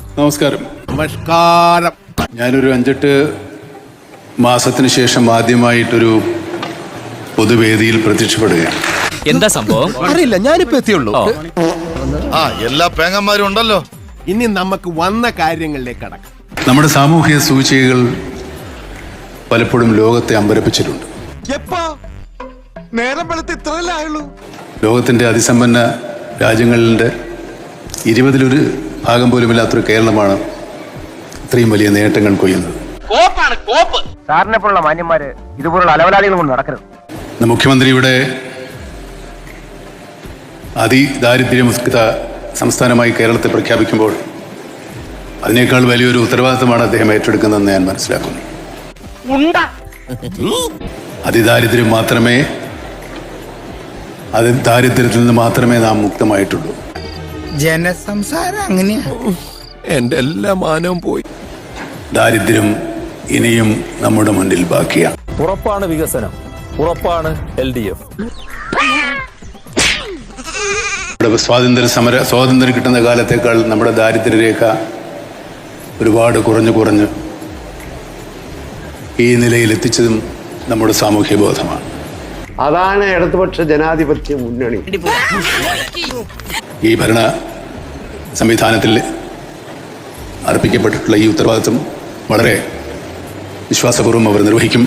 നമസ്കാരം. നമസ്കാരം. ഞാനൊരു അഞ്ചെട്ട് മാസത്തിന് ശേഷം ആദ്യമായിട്ടൊരു പൊതുവേദിയിൽ പ്രത്യക്ഷപ്പെടുകയാണ്. എന്താ സംഭവം? അറിയില്ല ഞാനിപ്പോ എത്തിയുള്ളൂ. ആ. എല്ലാ പേങ്ങന്മാരും ഉണ്ടല്ലോ. ഇനി നമുക്ക് വന്ന കാര്യങ്ങളിലേക്ക് അടക്കാം നമ്മുടെ സാമൂഹിക സൂചികകൾ പലപ്പോഴും ലോകത്തെ അമ്പരപ്പിച്ചിട്ടുണ്ട്. എപ്പോ? നേരം വെളുത്ത് ഇത്രയല്ലേ ആയുള്ളൂ? ലോകത്തിന്റെ അതിസമ്പന്ന രാജ്യങ്ങളുടെ ഇരുപതിലൊരു ഭാഗം പോലുമില്ലാത്തൊരു കേരളമാണ് ഇത്രയും വലിയ നേട്ടങ്ങൾ കൊയ്യുന്നത്. സാറിനെ പോലുള്ള മാന്യന്മാര് ഇതുപോലുള്ള അലവലാളികൾ കൊണ്ട് നടക്കരുത്. മുഖ്യമന്ത്രിയുടെ അതിദാരിദ്ര്യമുക്ത സംസ്ഥാനമായി കേരളത്തെ പ്രഖ്യാപിക്കുമ്പോൾ അതിനേക്കാൾ വലിയൊരു ഉത്തരവാദിത്തമാണ് അദ്ദേഹം ഏറ്റെടുക്കുന്നതെന്ന് ഞാൻ മനസ്സിലാക്കുന്നു. അതിദാരിദ്ര്യം മാത്രമേ അത് ദാരിദ്ര്യത്തിൽ നിന്ന് മാത്രമേ നാം മുക്തമായിട്ടുള്ളൂ. ജനസംസാരം അങ്ങനെയാ. എന്റെ എല്ലാ മാനവും പോയി. ദാരിദ്ര്യം ഇനിയും നമ്മുടെ മുന്നിൽ ബാക്കിയാണ് ഉറപ്പാണ് വികസനം. ഉറപ്പാണ് എൽ ഡി എഫ്. നമ്മുടെ സ്വാതന്ത്ര്യ സമര സ്വാതന്ത്ര്യം കിട്ടുന്ന കാലത്തേക്കാൾ നമ്മുടെ ദാരിദ്ര്യരേഖ ഒരുപാട് കുറഞ്ഞു കുറഞ്ഞ് ഈ നിലയിൽ എത്തിച്ചതും നമ്മുടെ സാമൂഹ്യ ബോധമാണ്. അതാണ് ഇടതുപക്ഷ ജനാധിപത്യ മുന്നണി. ഈ ഭരണ സംവിധാനത്തിൽ അർപ്പിക്കപ്പെട്ടിട്ടുള്ള ഈ ഉത്തരവാദിത്വം വളരെ വിശ്വാസപൂർവം അവർ നിർവഹിക്കും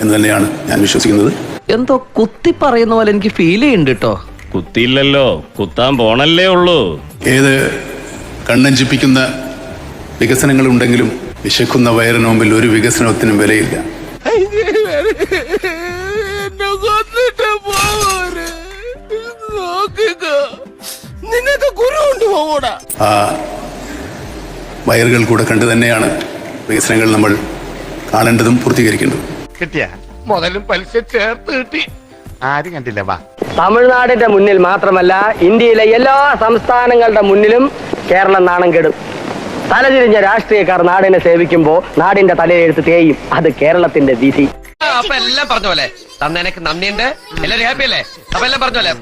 എന്ന് തന്നെയാണ് ഞാൻ വിശ്വസിക്കുന്നത്. എന്തോ കുത്തി പറയുന്ന പോലെ എനിക്ക് ഫീൽ ചെയ്യുന്നുണ്ട് കേട്ടോ കുത്തിയില്ലല്ലോ. കുത്താൻ പോണല്ലേ ഉള്ളൂ. ഏത് കണ്ണഞ്ചിപ്പിക്കുന്ന വികസനങ്ങളുണ്ടെങ്കിലും വിശക്കുന്ന വയറിന് മുമ്പിൽ ഒരു വികസനത്തിനും വിലയില്ല. കൊണ്ടുപോകൂടാ ആ വയറുകൾ കൂടെ കണ്ടു തന്നെയാണ് വികസനങ്ങൾ നമ്മൾ കാണേണ്ടതും പൂർത്തീകരിക്കേണ്ടതും. കിട്ടിയ മുതലും പലിശ ചേർത്ത് കിട്ടി. ആരും കണ്ടില്ല വാ. തമിഴ്നാടിന്റെ മുന്നിൽ മാത്രമല്ല ഇന്ത്യയിലെ എല്ലാ സംസ്ഥാനങ്ങളുടെ മുന്നിലും കേരളം നാണം കെടും. തലതിരിഞ്ഞ രാഷ്ട്രീയക്കാർ നാടിനെ സേവിക്കുമ്പോ നാടിന്റെ തലയെഴുത്ത് തേയും. അത് കേരളത്തിന്റെ വിധി. അപ്പൊ എല്ലാം പറഞ്ഞ പോലെ. തന്നെ നന്ദിയുണ്ട്. എല്ലാരും ഹാപ്പി അല്ലേ അപ്പൊ എല്ലാം പറഞ്ഞ പോലെ.